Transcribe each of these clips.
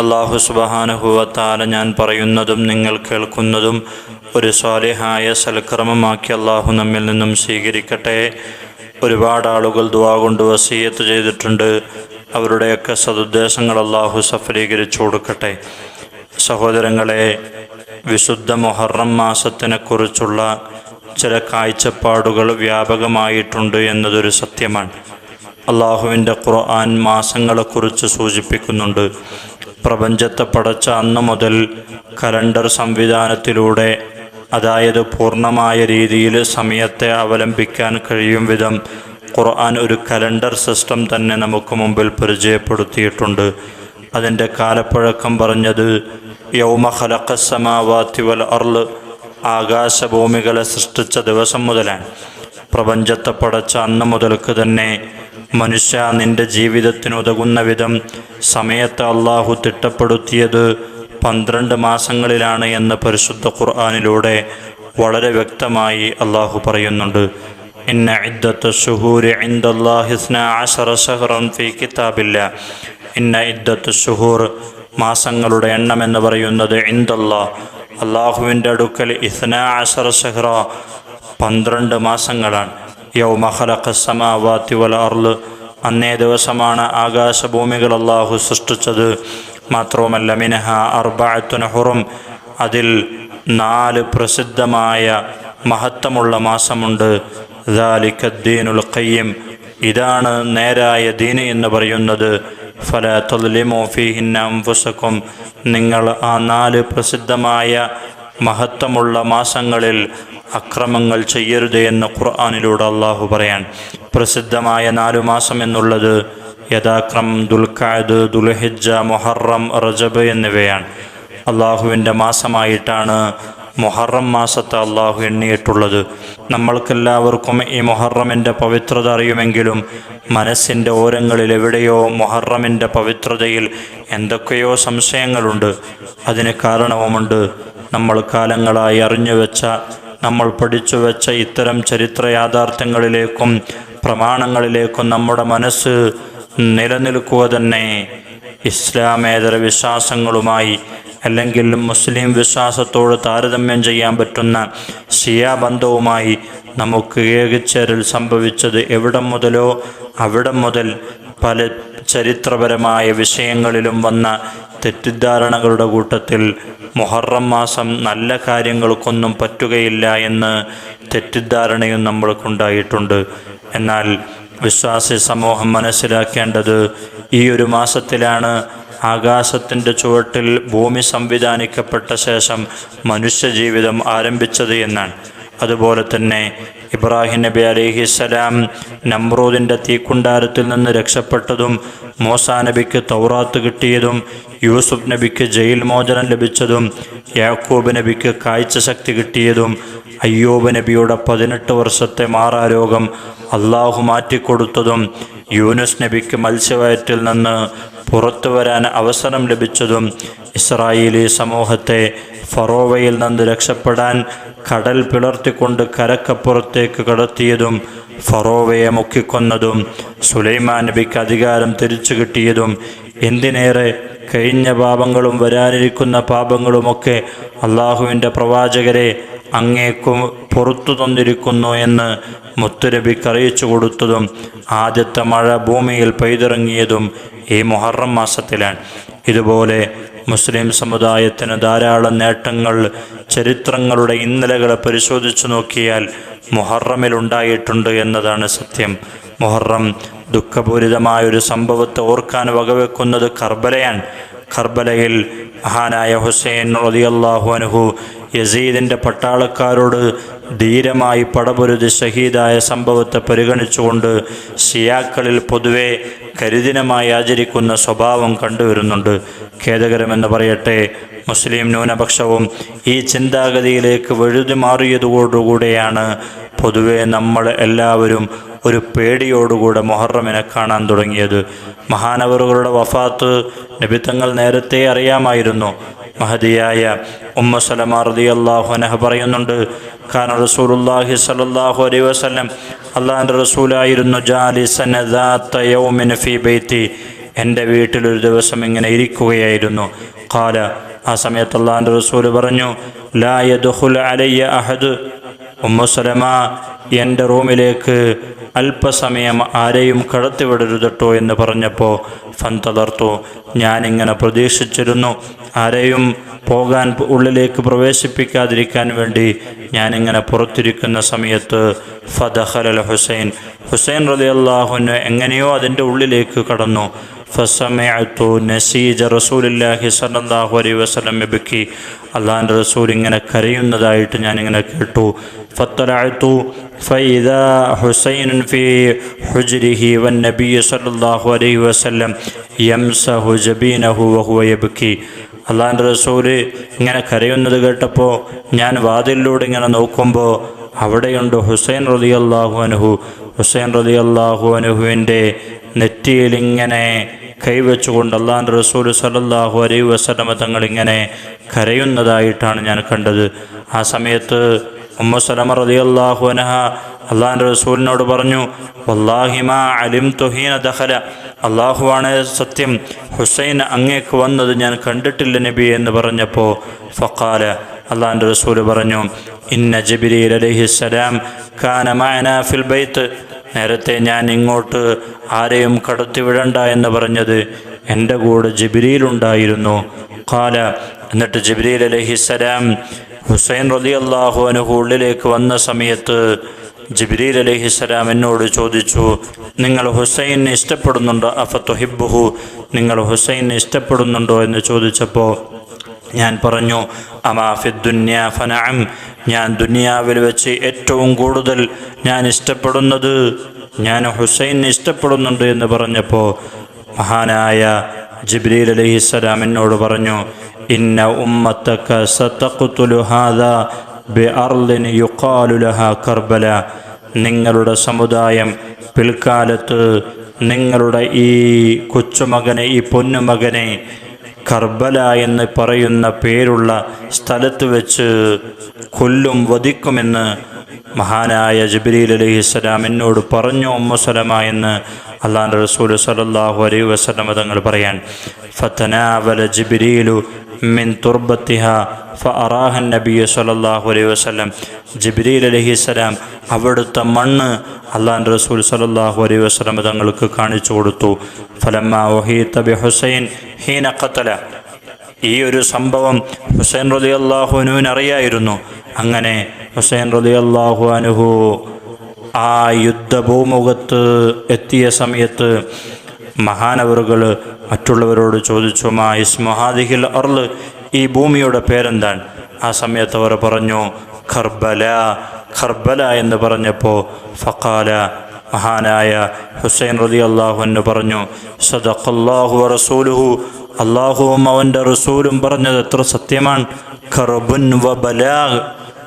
അള്ളാഹു സുബഹാനുഭവത്താല ഞാൻ പറയുന്നതും നിങ്ങൾ കേൾക്കുന്നതും ഒരു സ്വാലിഹായ സൽക്രമമാക്കി അള്ളാഹു നമ്മിൽ നിന്നും സ്വീകരിക്കട്ടെ. ഒരുപാട് ആളുകൾ ദുവാ കൊണ്ട് വസീയത്ത് ചെയ്തിട്ടുണ്ട്. അവരുടെയൊക്കെ സതുദ്ദേശങ്ങൾ അള്ളാഹു സഫലീകരിച്ചു കൊടുക്കട്ടെ. സഹോദരങ്ങളെ വിശുദ്ധ മൊഹറം മാസത്തിനെക്കുറിച്ചുള്ള ചില കാഴ്ചപ്പാടുകൾ വ്യാപകമായിട്ടുണ്ട് എന്നതൊരു സത്യമാണ്. അള്ളാഹുവിന്റെ ഖുർആൻ മാസങ്ങളെക്കുറിച്ച് സൂചിപ്പിക്കുന്നുണ്ട്. പ്രപഞ്ചത്തെ പടച്ച അന്ന് മുതൽ കലണ്ടർ സംവിധാനത്തിലൂടെ അതായത് പൂർണമായ രീതിയിൽ സമയത്തെ അവലംബിക്കാൻ കഴിയും വിധം ഖുർആൻ ഒരു കലണ്ടർ സിസ്റ്റം തന്നെ നമുക്ക് മുമ്പിൽ പരിചയപ്പെടുത്തിയിട്ടുണ്ട്. അതിന്റെ കാലപ്പഴക്കം പറഞ്ഞത് യൗമ ഖലഖസമാവാത്തി വൽ അർൾ ആകാശഭൂമികളെ സൃഷ്ടിച്ച ദിവസം മുതലാണ്. പ്രപഞ്ചത്തെ പടച്ച അന്ന് മുതൽക്ക് തന്നെ മനുഷ്യ നിന്റെ ജീവിതത്തിന് ഉതകുന്ന വിധം സമയത്ത് അള്ളാഹു തിട്ടപ്പെടുത്തിയത് പന്ത്രണ്ട് മാസങ്ങളിലാണ് എന്ന് പരിശുദ്ധ ഖുർആാനിലൂടെ വളരെ വ്യക്തമായി അള്ളാഹു പറയുന്നുണ്ട്. ഇന്ന ഷഹറൻ കിതാബില്ല. ഇന്ന മാസങ്ങളുടെ എണ്ണം എന്ന് പറയുന്നത് അള്ളാഹുവിന്റെ അടുക്കൽ ഇസ്ന ആശറ ഷഹറ പന്ത്രണ്ട് മാസങ്ങളാണ്. വൽ അന്നേ ദിവസമാണ് ആകാശഭൂമികൾ അള്ളാഹു സൃഷ്ടിച്ചത്. മാത്രവുമല്ല മിനഹ അർബായത്തുന ഹുറും. അതിൽ നാല് പ്രസിദ്ധമായ മഹത്വമുള്ള മാസമുണ്ട്. ദാലിഖദ്ദീനുൽ ഖയ്യം. ഇതാണ് നേരായ ദീന് എന്ന് പറയുന്നത്. ഫല തൊലിമോഫി ഫീഹിന്ന അംഫുസക്കും നിങ്ങൾ ആ നാല് പ്രസിദ്ധമായ മഹത്വമുള്ള മാസങ്ങളിൽ അക്രമങ്ങൾ ചെയ്യരുത് എന്ന് ഖുർആാനിലൂടെ അള്ളാഹു പറയാൻ. പ്രസിദ്ധമായ നാലു മാസം എന്നുള്ളത് യഥാക്രം ദുൽഖാദ് ദുൽഹിജ മൊഹറം റജബ് എന്നിവയാണ്. അള്ളാഹുവിന്റെ മാസമായിട്ടാണ് മൊഹറം മാസത്തെ അള്ളാഹു എണ്ണിയിട്ടുള്ളത്. നമ്മൾക്കെല്ലാവർക്കും ഈ മൊഹറമിന്റെ പവിത്രത അറിയുമെങ്കിലും മനസ്സിന്റെ ഓരങ്ങളിൽ എവിടെയോ മൊഹറമിന്റെ പവിത്രതയിൽ എന്തൊക്കെയോ സംശയങ്ങളുണ്ട്. അതിന് കാരണവുമുണ്ട്. നമ്മൾ കാലങ്ങളായി അറിഞ്ഞു വെച്ച നമ്മൾ പഠിച്ചു വെച്ച ഇത്തരം ചരിത്ര യാഥാർത്ഥ്യങ്ങളിലേക്കും പ്രമാണങ്ങളിലേക്കും നമ്മുടെ മനസ്സ് നിലനിൽക്കുക തന്നെ ഇസ്ലാമേതര വിശ്വാസങ്ങളുമായി അല്ലെങ്കിൽ മുസ്ലിം വിശ്വാസത്തോട് താരതമ്യം ചെയ്യാൻ പറ്റുന്ന ഷിയാബന്ധവുമായി നമുക്ക് ഏകച്ചേരൽ സംഭവിച്ചത് എവിടം മുതലോ അവിടം മുതൽ പല ചരിത്രപരമായ വിഷയങ്ങളിലും വന്ന തെറ്റിദ്ധാരണകളുടെ കൂട്ടത്തിൽ മുഹറം മാസം നല്ല കാര്യങ്ങൾക്കൊന്നും പറ്റുകയില്ല എന്ന് തെറ്റിദ്ധാരണയും നമ്മൾക്കുണ്ടായിട്ടുണ്ട്. എന്നാൽ വിശ്വാസി സമൂഹം മനസ്സിലാക്കേണ്ടത് ഈ ഒരു മാസത്തിലാണ്. ആകാശത്തിന്റെ ചുവട്ടിൽ ഭൂമി സംവിധാനിക്കപ്പെട്ട ശേഷം മനുഷ്യജീവിതം ആരംഭിച്ചത് എന്നാണ്. അതുപോലെ തന്നെ ഇബ്രാഹിം നബി അലിഹിസ്സലാം നമ്രൂദിന്റെ തീക്കുണ്ടാരത്തിൽ നിന്ന് രക്ഷപ്പെട്ടതും മൂസാ നബിക്ക് തൗറാത്ത് കിട്ടിയതും യൂസുഫ് നബിക്ക് ജയിൽ മോചനം ലഭിച്ചതും യാക്കൂബ് നബിക്ക് കാഴ്ച ശക്തി കിട്ടിയതും അയ്യൂബ് നബിയുടെ പതിനെട്ട് വർഷത്തെ മാറാരോഗം അള്ളാഹു മാറ്റിക്കൊടുത്തതും യൂനുസ് നബിക്ക് മത്സ്യവയറ്റിൽ നിന്ന് പുറത്തു വരാൻ അവസരം ലഭിച്ചതും ഇസ്രായേലി സമൂഹത്തെ ഫറോവയിൽ നിന്ന് രക്ഷപ്പെടാൻ കടൽ പിളർത്തിക്കൊണ്ട് കരക്കപ്പുറത്തേക്ക് കടത്തിയതും ഫറോവയെ മുക്കിക്കൊന്നതും സുലൈമാൻ നബിക്ക് അധികാരം തിരിച്ചു കിട്ടിയതും എന്തിനേറെ കഴിഞ്ഞ പാപങ്ങളും വരാനിരിക്കുന്ന പാപങ്ങളുമൊക്കെ അള്ളാഹുവിന്റെ പ്രവാചകരെ അങ്ങേക്കും പുറത്തു തന്നിരിക്കുന്നു എന്ന് മുത്തുരബിക്ക് അറിയിച്ചു കൊടുത്തതും ആദ്യത്തെ മഴ ഭൂമിയിൽ പെയ്തിറങ്ങിയതും ഈ മുഹറം മാസത്തിലാണ്. ഇതുപോലെ മുസ്ലിം സമുദായത്തിന് ധാരാളം നേട്ടങ്ങൾ ചരിത്രങ്ങളുടെ ഇന്നലകളെ പരിശോധിച്ചു നോക്കിയാൽ മുഹറമിലുണ്ടായിട്ടുണ്ട് എന്നതാണ് സത്യം. മുഹറം ദുഃഖപൂരിതമായ ഒരു സംഭവത്തെ ഓർക്കാൻ വകവെക്കുന്നത് കർബലയാണ്. കർബലയിൽ മഹാനായ ഹുസൈൻ റളിയല്ലാഹു അൻഹു യസീദിന്റെ പട്ടാളക്കാരോട് ധീരമായി പടപൊരുതി ഷഹീദായ സംഭവത്തെ പരിഗണിച്ചുകൊണ്ട് ഷിയാക്കളിൽ പൊതുവെ കരിദിനമായി ആചരിക്കുന്ന സ്വഭാവം കണ്ടുവരുന്നുണ്ട്. ഖേദകരമെന്ന് പറയട്ടെ മുസ്ലിം ന്യൂനപക്ഷവും ഈ ചിന്താഗതിയിലേക്ക് വഴുതി മാറിയതോടുകൂടെയാണ് പൊതുവെ നമ്മൾ എല്ലാവരും ഒരു പേടിയോടുകൂടെ മൊഹറമിനെ കാണാൻ തുടങ്ങിയത്. മഹാനവറുകളുടെ വഫാത്ത് നിബിത്തങ്ങൾ നേരത്തെ അറിയാമായിരുന്നു. മഹദിയായ ഉമ്മ സലമ റതി അള്ളാഹു അനഹ പറയുന്നുണ്ട് കാരണം റസൂലുല്ലാഹി സലാഹു അലൈ വസ്ലം അള്ളാഹിന്റെ റസൂലായിരുന്നു ജാലിസൻ ഫീ ബൈത്തി. എന്റെ വീട്ടിലൊരു ദിവസം ഇങ്ങനെ ഇരിക്കുകയായിരുന്നു. കാല ആ സമയത്ത് അള്ളാഹിന്റെ റസൂൽ പറഞ്ഞു ലായ ദുഹുൽ അലയ്യ അഹദ്. ഉമ്മുസലമ എന്റെ റൂമിലേക്ക് അല്പസമയം ആരെയും കടത്തിവിടരുതട്ടോ എന്ന് പറഞ്ഞപ്പോൾ ഫന്തളർത്തു ഞാനിങ്ങനെ പ്രതീക്ഷിച്ചിരുന്നു. ആരെയും പോകാൻ ഉള്ളിലേക്ക് പ്രവേശിപ്പിക്കാതിരിക്കാൻ വേണ്ടി ഞാനിങ്ങനെ പുറത്തിരിക്കുന്ന സമയത്ത് ഫദഹൽ ഹുസൈൻ. ഹുസൈൻ റലി അള്ളാഹുന് എങ്ങനെയോ അതിന്റെ ഉള്ളിലേക്ക് കടന്നു. ഫസമയത്തു നസീജ റസൂലില്ലാഹി സല്ലാഹു അലൈഹി വസല്ലം ബിക്കി. അള്ളാഹിന്റെ റസൂൽ ഇങ്ങനെ കരയുന്നതായിട്ട് ഞാനിങ്ങനെ കേട്ടു. ഫത്തലഅത്തു حسين في حجره والنبي صلى الله عليه وسلم يمسه جبينه وهو يبكي. അള്ളാഹിന്റെ റസൂൽ ഇങ്ങനെ കരയുന്നത് കേട്ടപ്പോൾ ഞാൻ വാതിലിലൂടെ ഇങ്ങനെ നോക്കുമ്പോൾ അവിടെയുണ്ട് ഹുസൈൻ റതി അള്ളാഹു അനുഹു ഹുസൈൻ റതി അള്ളാഹു അനുഹുവിന്റെ നെറ്റിയിൽ ഇങ്ങനെ കൈവച്ചുകൊണ്ട് അള്ളാഹിന്റെ റസൂൽ സലല്ലാഹു അലൈ വസലമ തങ്ങളിങ്ങനെ കരയുന്നതായിട്ടാണ് ഞാൻ കണ്ടത്. ആ സമയത്ത് ഉമ്മ സലമ അള്ളാഹു അനഹ റസൂലിനോട് പറഞ്ഞു വല്ലാഹിമ അലിം തുഹീന ദഹല അള്ളാഹുവാണ് സത്യം ഹുസൈൻ അങ്ങേക്ക് വന്നത് ഞാൻ കണ്ടിട്ടില്ല നബി എന്ന് പറഞ്ഞപ്പോൾ ഫക്കാല അള്ളാഹിന്റെ റസൂൽ പറഞ്ഞു ഇന്ന ജബിരിയിൽ അലഹിസ്സലാം കാന മഅന ഫിൽ ബൈത്ത്. നേരത്തെ ഞാൻ ഇങ്ങോട്ട് ആരെയും കടത്തിവിടണ്ട എന്ന് പറഞ്ഞത് എന്റെ കൂടെ ജബിരിയിലുണ്ടായിരുന്നു കാല എന്നിട്ട് ജിബ്രീൽ അലഹിസ്സലാം ഹുസൈൻ റലി അള്ളാഹു അനുഹു ഉള്ളിലേക്ക് വന്ന സമയത്ത് ജിബ്രീൽ അലഹിസ്സലാം എന്നോട് ചോദിച്ചു നിങ്ങൾ ഹുസൈനെ ഇഷ്ടപ്പെടുന്നുണ്ടോ? അഫത്തുഹിബുഹു നിങ്ങൾ ഹുസൈനെ ഇഷ്ടപ്പെടുന്നുണ്ടോ? എന്ന് ചോദിച്ചപ്പോൾ ഞാൻ പറഞ്ഞു അമാഫി ദുന്യ ഫനഅം. ഞാൻ ദുനിയാവിൽ വെച്ച് ഏറ്റവും കൂടുതൽ ഞാൻ ഇഷ്ടപ്പെടുന്നത് ഞാൻ ഹുസൈനെ ഇഷ്ടപ്പെടുന്നുണ്ട് എന്ന് പറഞ്ഞപ്പോൾ മഹാനായ ജിബ്രീൽ അലൈഹിസ്സലാം എന്നോട് പറഞ്ഞു ഇന്ന امتك ستقتل هذا بارض يقال لها كربلا നിങ്ങളുടെ സമുദായം പിൽക്കാലത്ത് നിങ്ങളുടെ ഈ കൊച്ചുമകനെ ഈ പൊന്നുമകനെ കർബല എന്ന് പറയുന്ന പേരുള്ള സ്ഥലത്ത് വെച്ച് കൊല്ലും വധിക്കുമെന്ന് മഹാനായ ജബരീൽ അലൈഹിസ്സലാം എന്നോട് പറഞ്ഞു ഉമ്മസലമ എന്ന് അള്ളാഹ് റസൂൽ സലല്ലാഹു അലൈ വസ്ലം തങ്ങൾ പറയാൻ ഫത്തനാവല ജിബ്രീലു മിൻ തുർബത്തിഹ ഫറാഹൻ നബി സല്ലല്ലാഹു അലൈഹി വസല്ലം. അലഹി അലൈഹിസ്സലാം അവിടുത്തെ മണ്ണ് അള്ളാന്റെ റസൂൽ സലല്ലാഹു അലൈഹി വസ്ലം തങ്ങൾക്ക് കാണിച്ചു കൊടുത്തു. ഫലമ്മ വഹീത്ത ബി ഹുസൈൻ ഹീന ഖത്തല. ഈ ഒരു സംഭവം ഹുസൈൻ റലി അള്ളാഹുനുവിനറിയായിരുന്നു അങ്ങനെ ഹുസൈൻ റലി അള്ളാഹു അനുഹു ആ യുദ്ധഭൂമുഖത്ത് എത്തിയ സമയത്ത് മഹാനവറുകൾ മറ്റുള്ളവരോട് ചോദിച്ചു മാ ഇസ്മഹാദിഹിൽ അർൾ? ഈ ഭൂമിയുടെ പേരെന്താണ്? ആ സമയത്ത് അവർ പറഞ്ഞു ഖർബല. ഖർബല എന്ന് പറഞ്ഞപ്പോൾ ഫക്കാല മഹാനായ ഹുസൈൻ റലി അള്ളാഹു എന്ന് പറഞ്ഞു സദഖല്ലാഹു റസൂലുഹു അള്ളാഹുവും അവന്റെ റസൂലും പറഞ്ഞത് എത്ര സത്യമാണ്? ഖർബുൻ വ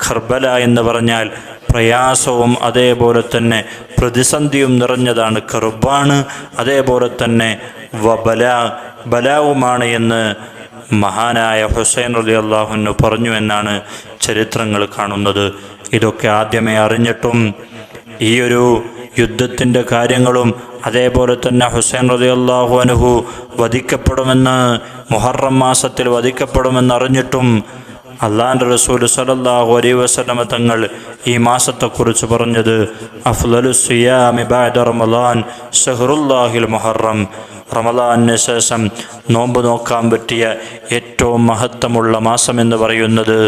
ഖർബല എന്ന് പറഞ്ഞാൽ പ്രയാസവും അതേപോലെ തന്നെ പ്രതിസന്ധിയും നിറഞ്ഞതാണ് കറുബാണ് അതേപോലെ തന്നെ വബല ബലാവുമാണ് എന്ന് മഹാനായ ഹുസൈൻ അലി അള്ളാഹുനു പറഞ്ഞു എന്നാണ് ചരിത്രങ്ങൾ കാണുന്നത്. ഇതൊക്കെ ആദ്യമേ അറിഞ്ഞിട്ടും ഈ ഒരു യുദ്ധത്തിന്റെ കാര്യങ്ങളും അതേപോലെ തന്നെ ഹുസൈൻ റതി അള്ളാഹു അനുഹു വധിക്കപ്പെടുമെന്ന് മുഹറം മാസത്തിൽ വധിക്കപ്പെടുമെന്ന് അള്ളാന്റെ റസൂൽ സലല്ലാഹു അലൈ വസല്ലമ തങ്ങൾ ഈ മാസത്തെക്കുറിച്ച് പറഞ്ഞത് അഫ്ലലു സിയാമി ബഅദ റമളാൻ ഷഹറുല്ലാഹിൽ മുഹറം. റമലാന് ശേഷം നോമ്പ് നോക്കാൻ പറ്റിയ ഏറ്റവും മഹത്വമുള്ള മാസം എന്ന് പറയുന്നത്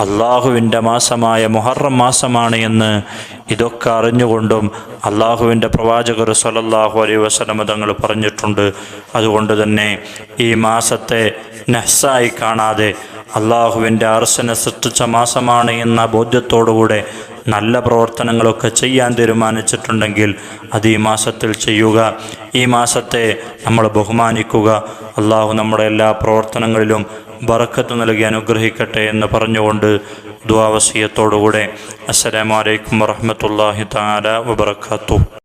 അള്ളാഹുവിന്റെ മാസമായ മുഹറം മാസമാണ് എന്ന് ഇതൊക്കെ അറിഞ്ഞുകൊണ്ടും അള്ളാഹുവിന്റെ പ്രവാചകർ സലല്ലാഹു അലൈ വസലമ തങ്ങൾ പറഞ്ഞിട്ടുണ്ട്. അതുകൊണ്ട് തന്നെ ഈ മാസത്തെ നഹ്സായി കാണാതെ അള്ളാഹുവിന്റെ അർശനെ സൃഷ്ടിച്ച മാസമാണ് എന്ന ബോധ്യത്തോടുകൂടെ നല്ല പ്രവർത്തനങ്ങളൊക്കെ ചെയ്യാൻ തീരുമാനിച്ചിട്ടുണ്ടെങ്കിൽ അത് ഈ മാസത്തിൽ ചെയ്യുക. ഈ മാസത്തെ നമ്മൾ ബഹുമാനിക്കുക. അള്ളാഹു നമ്മുടെ എല്ലാ പ്രവർത്തനങ്ങളിലും ബറക്കത്ത് നൽകി അനുഗ്രഹിക്കട്ടെ എന്ന് പറഞ്ഞുകൊണ്ട് ദ്വാവസീയത്തോടുകൂടെ അസ്സലാമലൈക്കും വറഹമത്തല്ലാഹി താല വബർക്കാത്തു